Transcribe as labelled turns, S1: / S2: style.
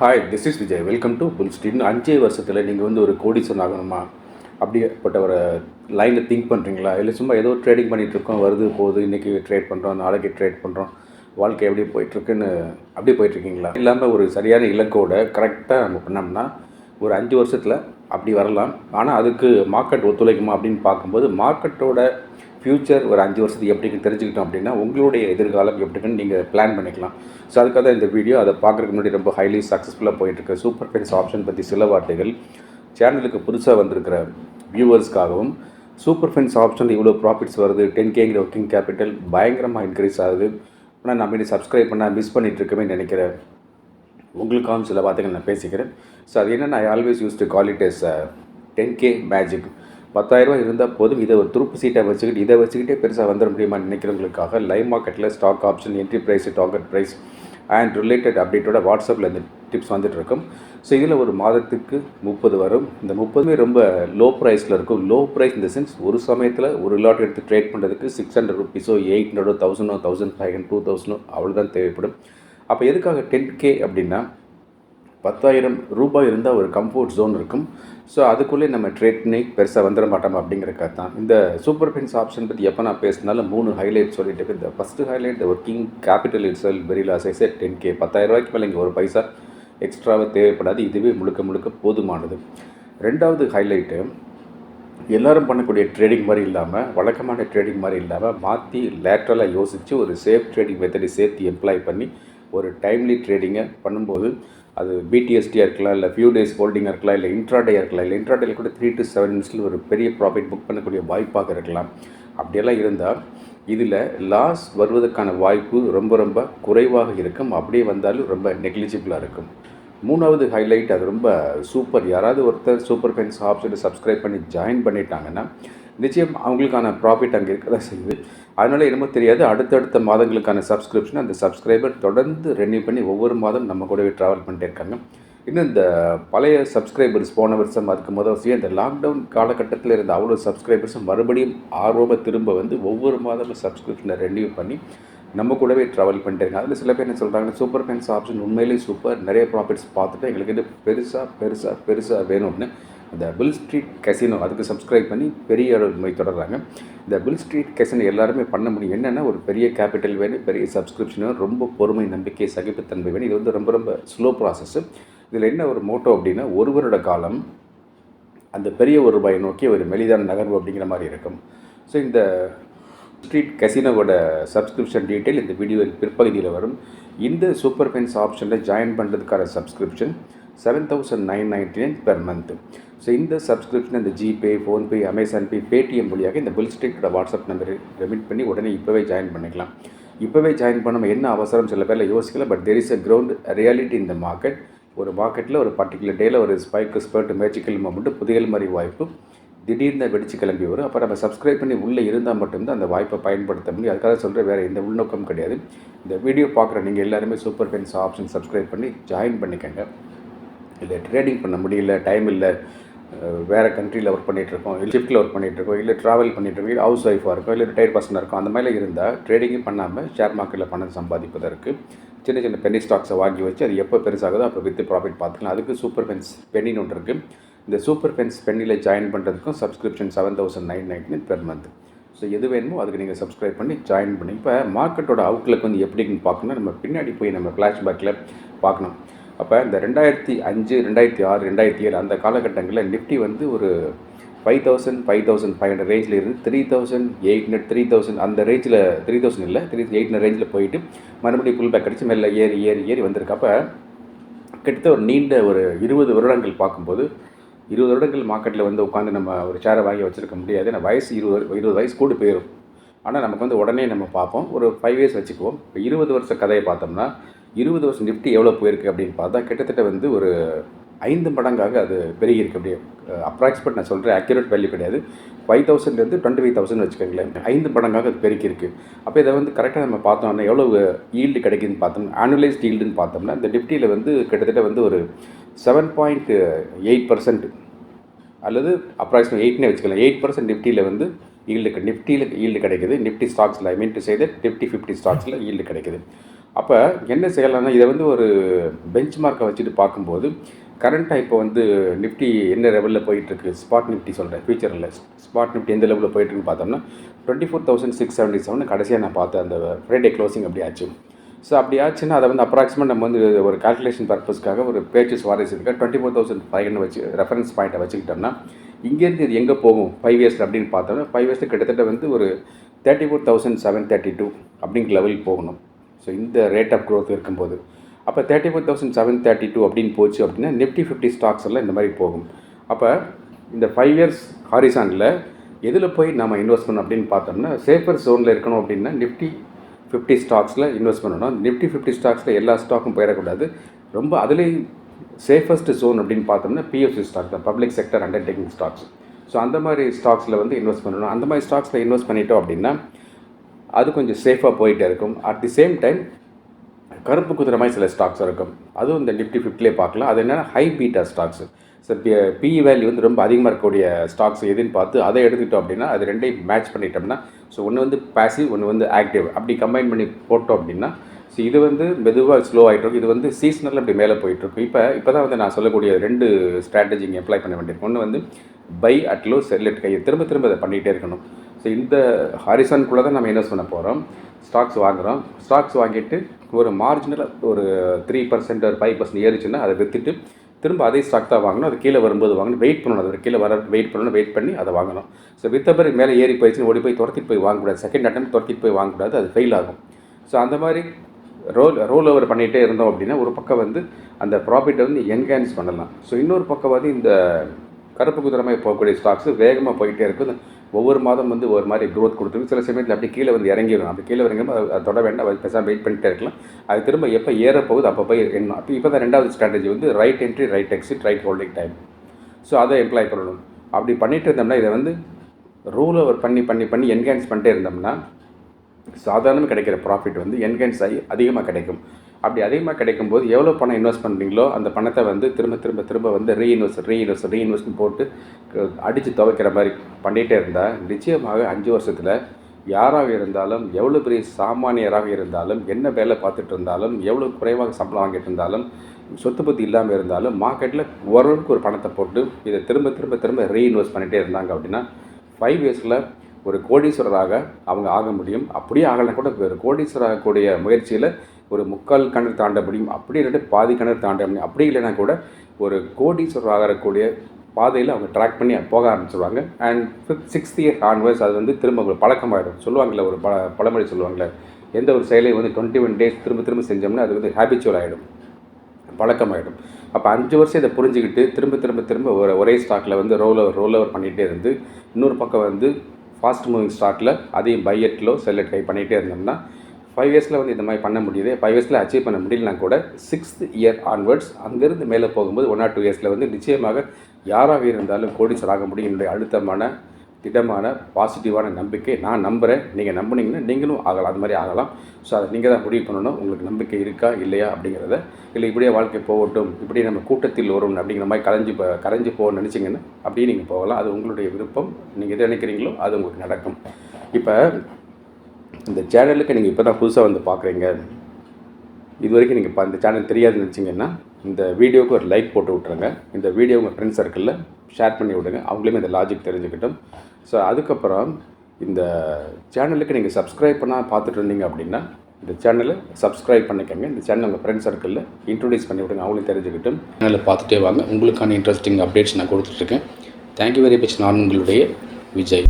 S1: Hi this is Vijay welcome to bull street அஞ்சே வருஷத்தில் நீங்கள் வந்து ஒரு கோடிசன் ஆகணுமா? அப்படிப்பட்ட ஒரு லைனில் திங்க் பண்ணுறீங்களா இல்லை சும்மா ஏதோ ட்ரேடிங் பண்ணிகிட்ருக்கோம் வருது போகுது இன்றைக்கி ட்ரேட் பண்ணுறோம் நாளைக்கு ட்ரேட் பண்ணுறோம் வாழ்க்கை எப்படி போயிட்டுருக்குன்னு அப்படியே போயிட்டுருக்கீங்களா? இல்லாமல் ஒரு சரியான இலக்கோட கரெக்டாக நம்ம பண்ணோம்னா ஒரு அஞ்சு வருஷத்தில் அப்படி வரலாம். ஆனால் அதுக்கு மார்க்கெட் ஒத்துழைக்குமா அப்படின்னு பார்க்கும்போது மார்க்கெட்டோட ஃப்யூச்சர் ஒரு அஞ்சு வருஷத்துக்கு எப்படின்னு தெரிஞ்சுக்கிட்டோம் அப்படின்னா உங்களுடைய எதிர்காலம் எப்படின்னு நீங்கள் பிளான் பண்ணிக்கலாம். ஸோ அதுக்காக தான் இந்த வீடியோ அதை பார்க்குறதுக்கு முன்னாடி ரொம்ப ஹைலி சக்ஸஸ்ஃபுல்லாக போயிட்டுருக்கு. சூப்பர் பென்ஸ் ஆப்ஷன் பற்றி சில வார்த்தைகள். சேனலுக்கு புதுசாக வந்திருக்கிற வியூவர்ஸ்க்காகவும் சூப்பர் ஃபென்ஸ் ஆப்ஷனில் இவ்வளோ ப்ராஃபிட்ஸ் வருது டென் கேங்கிற ஒர்க்கிங் கேபிட்டல் பயங்கரமாக இன்க்ரீஸ் ஆகுது. ஆனால் நம்ம இனி சப்ஸ்கிரைப் பண்ணால் மிஸ் பண்ணிட்டு இருக்கவே நினைக்கிறேன் உங்களுக்காகவும் சில வார்த்தைகள் நான் பேசிக்கிறேன். ஸோ அது என்னென்ன I always use to call it as ten uh, K magic பத்தாயிரரூபா இருந்தால் போதும் இதை ஒரு துருப்பு சீட்டை வச்சுக்கிட்டு இதை வச்சுக்கிட்டே பெருசாக வந்துட முடியுமா நினைக்கிறவங்களுக்காக லைவ் மார்க்கெட்டில் stock option entry price target price and related அப்டேட்டோட வாட்ஸ்அப்பில் இந்த டிப்ஸ் வந்துட்டு இருக்கும். ஸோ இதில் ஒரு மாதத்துக்கு முப்பது வரும். இந்த முப்பதுமே ரொம்ப லோ ப்ரைஸில் இருக்கும் லோ ப்ரைஸ் இந்த சென்ஸ் ஒரு சமயத்தில் ஒரு லாட் எடுத்து ட்ரேட் பண்ணுறதுக்கு சிக்ஸ் ஹண்ட்ரட் ருபீஸோ எயிட் ஹண்ட்ரடோ தௌசண்டோ தௌசண்ட் ஃபைவ் ஹண்ட்ரட் டூ தௌசண்டோ அவ்வளோதான் தேவைப்படும். அப்போ எதுக்காக டென் கே அப்படின்னா பத்தாயிரம் ரூபாய் இருந்தால் ஒரு கம்ஃபர்ட் ஜோன் இருக்கும். ஸோ அதுக்குள்ளே நம்ம ட்ரேட் பண்ணி பெருசாக வந்துட மாட்டோம் அப்படிங்கிறக்காக தான். இந்த சூப்பர் பின்ஸ் ஆப்ஷன் பற்றி எப்போ நான் பேசினாலும் மூணு ஹைலைட் சொல்லிட்டு இந்த first highlight the working capital it sell very loss I say ten K பத்தாயிரம் ரூபாய்க்கு மேலே இங்கே ஒரு பைசா எக்ஸ்ட்ராவாக தேவைப்படாது. இதுவே முழுக்க முழுக்க போதுமானது. ரெண்டாவது ஹைலைட்டு எல்லோரும் பண்ணக்கூடிய ட்ரேடிங் மாதிரி இல்லாமல் வழக்கமான ட்ரேடிங் மாதிரி இல்லாமல் மாற்றி லேட்ரலாக யோசித்து ஒரு சேஃப் ட்ரேடிங் மெத்தடை சேர்த்து எம்ப்ளாய் பண்ணி ஒரு டைம்லி ட்ரேடிங்கை பண்ணும்போது அது பிடிஎஸ்டியாக இருக்கலாம் இல்லை ஃபியூ டேஸ் ஹோல்டிங்காக இருக்கலாம் இல்லை இன்ட்ராடேயாக இருக்கலாம் இல்லை இன்ட்ராடேல கூட த்ரீ டு செவன் மினிட்ஸில் ஒரு பெரிய ப்ராஃபிட் புக் பண்ணக்கூடிய வாய்ப்பாக இருக்கலாம். அப்படியெல்லாம் இருந்தால் இதில் லாஸ் வருவதற்கான வாய்ப்பு ரொம்ப ரொம்ப குறைவாக இருக்கும். அப்படியே வந்தாலும் ரொம்ப நெக்லிஜிபிளாக இருக்கும். மூணாவது ஹைலைட் அது ரொம்ப சூப்பர் யாராவது ஒருத்தர் சூப்பர் பென்ஸ் ஆப்ஷனை சப்ஸ்கிரைப் பண்ணி ஜாயின் பண்ணிட்டாங்கன்னா நிச்சயம் அவங்களுக்கான ப்ராஃபிட் அங்கே இருக்க தான் செய்யுது. அதனால் என்னமோ தெரியாது. அடுத்தடுத்த மாதங்களுக்கான சப்ஸ்கிரிப்ஷன் அந்த சப்ஸ்கிரைபர் தொடர்ந்து ரெனியூ பண்ணி ஒவ்வொரு மாதம் நம்ம கூடவே ட்ராவல் பண்ணிட்டே இருக்காங்க. இன்னும் இந்த பழைய சப்ஸ்கிரைபர்ஸ் போன வருஷம் அதுக்கு முதல் வருஷம் இந்த லாக்டவுன் காலகட்டத்தில் இருந்த அவ்வளோ சப்ஸ்கிரைபர்ஸும் மறுபடியும் ஆர்வமாக திரும்ப வந்து ஒவ்வொரு மாதமும் சப்ஸ்கிரிப்ஷனை ரெனியூ பண்ணி நம்ம கூடவே ட்ராவல் பண்ணிட்டு அதில் சில பேர் என்ன சொல்கிறாங்க சூப்பர் ஃபேன்ஸ் ஆப்ஷன் உண்மையிலேயே சூப்பர் நிறைய ப்ராஃபிட்ஸ் பார்த்துட்டு எங்களுக்கு பெருசாக பெருசாக பெருசாக வேணும்னு. இந்த பில் ஸ்ட்ரீட் கசினோ அதுக்கு சப்ஸ்கிரைப் பண்ணி பெரிய முறை தொடர்றாங்க. இந்த பில் ஸ்ட்ரீட் கசினோ எல்லாருமே பண்ண முடியும். என்னென்னா ஒரு பெரிய கேபிட்டல் வேணும் பெரிய சப்ஸ்கிரிப்ஷன் வேணும் ரொம்ப பொறுமை நம்பிக்கை சகிப்புத்தன்மை வேணும். இது வந்து ரொம்ப ரொம்ப ஸ்லோ ப்ராசஸ் இதில் என்ன ஒரு மோட்டோ அப்படின்னா ஒரு வருட காலம் அந்த பெரிய ஒரு ரூபாயை நோக்கி ஒரு மெலிதான நகர்வு அப்படிங்கிற மாதிரி இருக்கும். ஸோ இந்த ஸ்ட்ரீட் கசினோவோட சப்ஸ்கிரிப்ஷன் டீட்டெயில் இந்த வீடியோவில் பிற்பகுதியில் வரும். இந்த சூப்பர் பென்ஸ் ஆப்ஷனில் ஜாயின் பண்ணுறதுக்கான subscription seven thousand nine ninety nine per month so இந்த சப்ஸ்கிரிப்ஷன் இந்த GPay PhonePe Amazon Pay Paytm வழியாக இந்த பில் ஸ்ட்ரீட்டோட வாட்ஸ்அப் நம்பர் ரெமிட் பண்ணி உடனே இப்போவே ஜாயின் பண்ணிக்கலாம். இப்போவே ஜாயின் பண்ணாமல் என்ன அவசரம்? சில பேரில் யோசிக்கல but there is a ground reality இந்த மார்க்கெட் ஒரு மார்க்கெட்டில் ஒரு பர்டிகுலர் டேயில் ஒரு ஸ்பைக்கு ஸ்பர்ட் மேஜிக்கல் மூமெண்ட்டு புதையல் மாதிரி வாய்ப்பு. திடீர்னு வெடிச்சு கிளம்பி வரும். அப்போ நம்ம சப்ஸ்கிரைப் பண்ணி உள்ளே இருந்தால் மட்டும்தான் அந்த வாய்ப்பை பயன்படுத்த முடியும். அதுக்காக சொல்கிற வேறு எந்த உள்நோக்கம் கிடையாது. இந்த வீடியோ பார்க்குற நீங்கள் எல்லாருமே சூப்பர் பென்ஸ் ஆப்ஷன் சப்ஸ்கிரைப் பண்ணி ஜாயின் பண்ணிக்கோங்க. இல்லை ட்ரேடிங் பண்ண முடியல டைம் இல்லை. வேறு கண்ட்ரியில் ஒர்க் பண்ணிகிட்ருக்கோம் இல்லை ஷிஃப்ட்டில் ஒர்க் பண்ணிகிட்ருக்கோம் இல்லை ட்ராவல் பண்ணிகிட்ருக்கோம் இல்லை ஹவுஸ் ஒய்ஃபாக இருக்கும் இல்லை ரிட்டையர் பர்சனாக இருக்கும் அந்த மாதிரி இருந்தால் ட்ரேடிங்கும் பண்ணாமல் ஷேர் மார்க்கெட்டில் பணம் சம்பாதிப்பதற்கு சின்ன சின்ன பென்னி ஸ்டாக்ஸை வாங்கி வச்சு அது எப்போ பெருசாகுதோ அப்போ வித்து ப்ராஃபிட் பார்த்துக்கலாம். அதுக்கு சூப்பர் பென்ஸ் பென்னின்னு ஒன்று இருக்குது இந்த சூப்பர் பென்ஸ் பெண்ணில் ஜாயின் பண்ணுறதுக்கும் subscription seven thousand nine ninety per month so எது வேணுமோ அதுக்கு நீங்கள் சப்ஸ்கிரைப் பண்ணி ஜாயின் பண்ணி இப்போ மார்க்கெட்டோட அவுட்லுக்கு வந்து எப்படின்னு பார்க்கணும் நம்ம பின்னாடி போய் நம்ம ஃப்ளாஷ்பேக்கில் பார்க்கணும். அப்போ இந்த ரெண்டாயிரத்தி அஞ்சு ரெண்டாயிரத்தி ஆறு ரெண்டாயிரத்தி ஏழு அந்த காலகட்டங்களில் நிஃப்டி வந்து ஒரு five thousand five thousand five hundred ரேஞ்சில் இருந்து three thousand eight hundred three thousand அந்த ரேஞ்சில் த்ரீ தௌசண்ட் இல்லை த்ரீ எயிட் ஹண்ட்ரட் ரேஞ்சில் போயிட்டு மறுபடியும் புல் பேக் அடித்து மெல்ல ஏறி ஏறி ஏறி வந்திருக்கு. அப்போ கிட்டத்தட்ட ஒரு நீண்ட ஒரு இருபது வருடங்கள் பார்க்கும்போது இருபது வருடங்கள் மார்க்கெட்டில் வந்து உட்காந்து நம்ம ஒரு சேரை வாங்கி வச்சுருக்க முடியாது. ஏன்னா வயசு இருபது இருபது வயசு கூட போயிடும் ஆனால் நமக்கு வந்து உடனே நம்ம பார்ப்போம். ஒரு ஃபைவ் இயர்ஸ் வச்சுக்குவோம். இப்போ இருபது வருஷ கதையை பார்த்தோம்னா இருபது வருஷம் நிஃப்டி எவ்வளோ போயிருக்கு அப்படின்னு பார்த்தா கிட்டத்தட்ட வந்து ஒரு ஐந்து மடங்காக அது பெருகியிருக்கு. அப்படியே அப்ராக்சிமேட் நான் சொல்கிறேன் அக்யூரேட் வேல்யூ கிடையாது. ஃபைவ் தௌசண்ட்லேருந்து டுவெண்ட்டி ஃபைவ் தௌசண்ட் வச்சுக்கோங்களேன். ஐந்து மடங்காக அது பெருக்கிருக்கு அப்போ இதை வந்து கரெக்டாக நம்ம பார்த்தோம்னா எவ்வளோ ஈல்டு கிடைக்குதுன்னு பார்த்தோம்னா ஆனுவலைஸ்ட் ஈல்டுன்னு பார்த்தோம்னா இந்த நிஃப்டியில் வந்து கிட்டத்தட்ட வந்து ஒரு செவன் பாயிண்ட் எயிட் பர்சன்ட் அல்லது அப்ராக்சிமேட் எயிட்னே வச்சுக்கலாம். எயிட் பர்சன்ட் நிஃப்டியில் வந்து ஈல்டு நிஃப்டியில் ஈல்டு கிடைக்குது. நிஃப்டி ஸ்டாக்ஸில் ஐ மீன் டு செய்த நிஃப்டி ஃபிஃப்டி ஸ்டாக்ஸில் ஈல்டு கிடைக்குது. அப்போ என்ன செய்யலாம்னா இதை வந்து ஒரு பெஞ்ச் மார்க்கை வச்சுட்டு பார்க்கும்போது கரண்ட்டாக இப்போ வந்து நிஃப்டி என்ன லெவலில் போயிட்டுருக்கு? ஸ்பாட் நிஃப்டி சொல்கிறேன் ஃபியூச்சரில் ஸ்பாட் நிஃப்டி எந்த லெவலில் போயிட்டுருக்குன்னு பார்த்தோம்னா twenty four thousand six seventy seven கடைசியாக நான் பார்த்தேன் அந்த ஃப்ரைடே க்ளோசிங் அப்படி ஆச்சு. ஸோ அப்படி ஆச்சுன்னா அதை வந்து அப்ராக்சிமேட் நம்ம வந்து ஒரு கால்குலேஷன் பர்பஸ்க்காக ஒரு பேச்சு சுவாரஸ்யத்துக்காக twenty four thousand five hundred வச்சு ரெஃபரன்ஸ் பாயிண்ட்டை வச்சுக்கிட்டோம்னா இங்கேருந்து இது எங்கே போகும்? ஃபைவ் இயர்ஸ் அப்படின்னு பார்த்தோம்னா ஃபைவ் இயர்ஸில் கிட்டத்தட்ட வந்து ஒரு thirty four thousand seven thirty two அப்படிங்கிற லெவலுக்கு போகணும். ஸோ இந்த ரேட் ஆஃப் க்ரோத் இருக்கும்போது. அப்போ thirty four thousand seven thirty two அப்படின்னு போச்சு அப்படின்னா நிஃப்டி ஃபிஃப்டி ஸ்டாக்ஸ் எல்லாம் இந்த மாதிரி போகும். அப்போ இந்த ஃபைவ் இயர்ஸ் ஹாரிசானில் எதில் போய் நம்ம இன்வெஸ்ட் பண்ணணும் அப்படின்னு பார்த்தோம்னா சேஃபர் ஜோனில் இருக்கணும் அப்படின்னா நிஃப்டி ஃபிஃப்டி ஸ்டாக்ஸில் இன்வெஸ்ட் பண்ணணும். நிஃப்டி ஃபிஃப்டி ஸ்டாக்ஸில் எல்லா ஸ்டாக்கும் போயிடக்கூடாது. ரொம்ப அதுலேயும் சேஃபஸ்ட் ஜோன் அப்படின்னு பார்த்தோம்னா பிஎஃப்சி ஸ்டாக் தான். Public sector undertaking stocks so அந்த மாதிரி ஸ்டாக்ஸில் வந்து இன்வெஸ்ட் பண்ணணும். அந்த மாதிரி ஸ்டாக்ஸில் இன்வெஸ்ட் பண்ணிட்டோம் அப்படின்னா அது கொஞ்சம் சேஃபாக போயிட்டே இருக்கும். அட் தி சேம் டைம் கருப்பு குதிரை மாதிரி சில ஸ்டாக்ஸ் இருக்கும். அதுவும் இந்த நிஃப்டி ஃபிஃப்டிலே பார்க்கலாம். அது என்னென்னா high beta stocks so PE value வந்து ரொம்ப அதிகமாக இருக்கக்கூடிய ஸ்டாக்ஸ் எதுன்னு பார்த்து அதை எடுத்துக்கிட்டோம் அப்படின்னா அது ரெண்டையும் மேட்ச் பண்ணிட்டோம்னா ஸோ ஒன்று வந்து பேசிவ் ஒன்று வந்து ஆக்டிவ் அப்படி கம்பைன் பண்ணி போட்டோம் அப்படின்னா ஸோ இது வந்து மெதுவாக ஸ்லோ ஆகிட்டு இருக்கும் இது வந்து சீசனல் அப்படி மேலே போயிட்டுருக்கும் இப்போ இப்போ தான் வந்து நான் சொல்லக்கூடிய ரெண்டு ஸ்ட்ராட்டஜி இங்கே அப்ளை பண்ண வேண்டியிருக்கும் ஒன்று வந்து பை அட்லோ செல்லட் கையை திரும்ப திரும்ப அதை பண்ணிகிட்டே இருக்கணும். ஸோ இந்த ஹாரிசான்குள்ளே தான் நம்ம இன்வெஸ்ட் பண்ண போகிறோம் ஸ்டாக்ஸ் வாங்குகிறோம் ஸ்டாக்ஸ் வாங்கிட்டு ஒரு மார்ஜினலாக ஒரு த்ரீ பர்சன்ட் ஒரு ஃபைவ் பர்சன்ட் ஏறிச்சுன்னா அதை விற்றுட்டு திரும்ப அதே ஸ்டாக் தான் வாங்கணும். அது கீழே வரும்போது வாங்கணும். வெயிட் பண்ணணும். அது கீழே வர வெயிட் பண்ணணும். வெயிட் பண்ணி அதை வாங்கணும். ஸோ வித்த பிறகு மேலே ஏறி போயிடுச்சுன்னு ஓடி போய் துரத்திட்டு போய் வாங்கக்கூடாது. செகண்ட் அட்டம் துரத்திட்டு போய் வாங்கக்கூடாது. அது ஃபெயில் ஆகும். ஸோ அந்த மாதிரி ரோல் ரோல் ஓவர் பண்ணிகிட்டே இருந்தோம் அப்படின்னா ஒரு பக்கம் வந்து அந்த ப்ராஃபிட்டை வந்து என்ஹான்ஸ் பண்ணலாம். ஸோ இன்னொரு பக்கம் வந்து இந்த கருப்பு குதிரமாக போகக்கூடிய ஸ்டாக்ஸ் வேகமாக போயிட்டே இருக்கும் ஒவ்வொரு மாதம் வந்து ஒரு மாதிரி க்ரோத் கொடுத்துருக்கு. சில சமயத்தில் அப்படி கீழே வந்து இறங்கிடும் அப்படி கீழே இறங்கும்போது அதை தொட வேண்டாம். அது பெருசாக வெயிட் பண்ணிட்டே இருக்கலாம். அது திரும்ப எப்போ ஏற போகுது அப்போ போய் என்ன அப்போ இப்போ தான் ரெண்டாவது ஸ்ட்ராட்டஜி வந்து right entry right exit right holding time so அதை எம்ப்ளாய் பண்ணணும். அப்படி பண்ணிகிட்டு இருந்தோம்னா இதை வந்து ரூல் ஓவர் பண்ணி பண்ணி பண்ணி என்ஹான்ஸ் பண்ணிட்டே இருந்தோம்னா சாதாரணமாக கிடைக்கிற ப்ராஃபிட் வந்து என்கேன்ஸ் ஆகி அதிகமாக கிடைக்கும். அப்படி அதிகமாக கிடைக்கும்போது எவ்வளோ பணம் இன்வெஸ்ட் பண்ணுறீங்களோ அந்த பணத்தை வந்து திரும்ப திரும்ப திரும்ப வந்து ரீஇன்வெஸ்ட் ரீஇன்வெஸ்ட் ரீஇன்வெஸ்ட்னு போட்டு அடித்து துவைக்கிற மாதிரி பண்ணிகிட்டே இருந்தால் நிச்சயமாக அஞ்சு வருஷத்தில் யாராக இருந்தாலும் எவ்வளோ பெரிய சாமானியராக இருந்தாலும் என்ன வேலை பார்த்துட்டு இருந்தாலும் எவ்வளோ குறைவாக சம்பளம் வாங்கிட்டு இருந்தாலும் சொத்து பற்றி இல்லாமல் இருந்தாலும் மார்க்கெட்டில் ஓரளவுக்கு ஒரு பணத்தை போட்டு இதை திரும்ப திரும்ப திரும்ப ரீஇன்வெஸ்ட் பண்ணிகிட்டே இருந்தாங்க அப்படின்னா ஃபைவ் இயர்ஸில் ஒரு கோடீஸ்வரராக அவங்க ஆக முடியும். அப்படியே ஆகலைன்னா கூட ஒரு கோடீஸ்வரர் ஆகக்கூடிய முயற்சியில் ஒரு முக்கால் கிணறு தாண்ட முடியும். அப்படி இல்லாட்டி பாதி கிணறு தாண்ட முடியும். அப்படி இல்லைன்னா கூட ஒரு கோடீஸ்வரர் ஆகக்கூடிய பாதையில் அவங்க ட்ராக் பண்ணி போக ஆரம்பிச்சிருவாங்க. And fifth sixth year onwards அது வந்து திரும்ப ஒரு பழக்கமாயிடும். சொல்லுவாங்கள்ல ஒரு ப பழமொழி சொல்லுவாங்கள்ல எந்த ஒரு செயலையும் வந்து டுவெண்ட்டி ஒன் டேஸ் திரும்ப திரும்ப செஞ்சோம்னா அது வந்து ஹேபிச்சுவல் ஆகிடும் பழக்கமாயிடும். அப்போ அஞ்சு வருஷம் இதை புரிஞ்சுக்கிட்டு திரும்ப திரும்ப திரும்ப ஒரு ஒரே ஸ்டாக்கில் வந்து ரோல் ஓவர் ரோல் ஓவர் பண்ணிகிட்டே இருந்து இன்னொரு பக்கம் வந்து ஃபாஸ்ட் மூவிங் ஸ்டாக்கில் அதையும் பையட்லோ செல்லட் கை பண்ணிகிட்டே இருந்தோம்னா ஃபைவ் இயர்ஸில் வந்து இந்த மாதிரி பண்ண முடியுது. ஃபைவ் இயர்ஸில் அச்சீவ் பண்ண முடியலனா கூட சிக்ஸ்த் இயர் ஆன்வர்ட்ஸ் அங்கேருந்து மேலே போகும்போது ஒன் ஆர் டூ இயர்ஸில் வந்து நிச்சயமாக யாராக இருந்தாலும் கோடிச்சராக முடியும். என்னுடைய அழுத்தமான திடமான பாசிட்டிவான நம்பிக்கை நான் நம்புகிறேன் நீங்கள் நம்புனீங்கன்னா நீங்களும் ஆகலாம். அது மாதிரி ஆகலாம். ஸோ அதை நீங்கள் தான் முடிவு பண்ணணும். உங்களுக்கு நம்பிக்கை இருக்கா? இல்லையா? அப்படிங்கிறத. இல்லை இப்படியே வாழ்க்கை போகட்டும். இப்படியே நம்ம கூட்டத்தில் வரும் அப்படிங்கிற மாதிரி கலைஞ்சு போ கரைஞ்சு போக நினச்சிங்கன்னா அப்படியே நீங்கள் போகலாம். அது உங்களுடைய விருப்பம். நீங்கள் எது நினைக்கிறீங்களோ அது உங்களுக்கு நடக்கும். இப்போ இந்த சேனலுக்கு நீங்கள் இப்போ தான் புதுசாக வந்து பார்க்குறீங்க இது வரைக்கும் நீங்கள் இப்போ இந்த சேனல் தெரியாதுன்னு நினச்சிங்கன்னா இந்த வீடியோவுக்கு ஒரு லைக் போட்டு விட்ருங்க இந்த வீடியோ உங்கள் ஃப்ரெண்ட்ஸ் சர்க்கிளில் ஷேர் பண்ணி விடுங்க. அவங்களையும் இந்த லாஜிக் தெரிஞ்சுக்கிட்டும். ஸோ அதுக்கப்புறம் இந்த சேனலுக்கு நீங்கள் சப்ஸ்கிரைப் பண்ணால் பார்த்துட்டு இருந்தீங்க அப்படின்னா இந்த சேனலை சப்ஸ்கிரைப் பண்ணிக்கோங்க. இந்த சேனல் உங்கள் ஃப்ரெண்ட்ஸ் சர்க்கிளில் இன்ட்ரடியூஸ் பண்ணி விடுங்க. அவங்களையும் தெரிஞ்சுக்கிட்டும். சேனலை பார்த்துட்டே வாங்க. உங்களுக்கான இன்ட்ரெஸ்டிங் அப்டேட்ஸ் நான் கொடுத்துட்ருக்கேன் தேங்க்யூ வெரி மச் நான் உங்களுடைய விஜய்.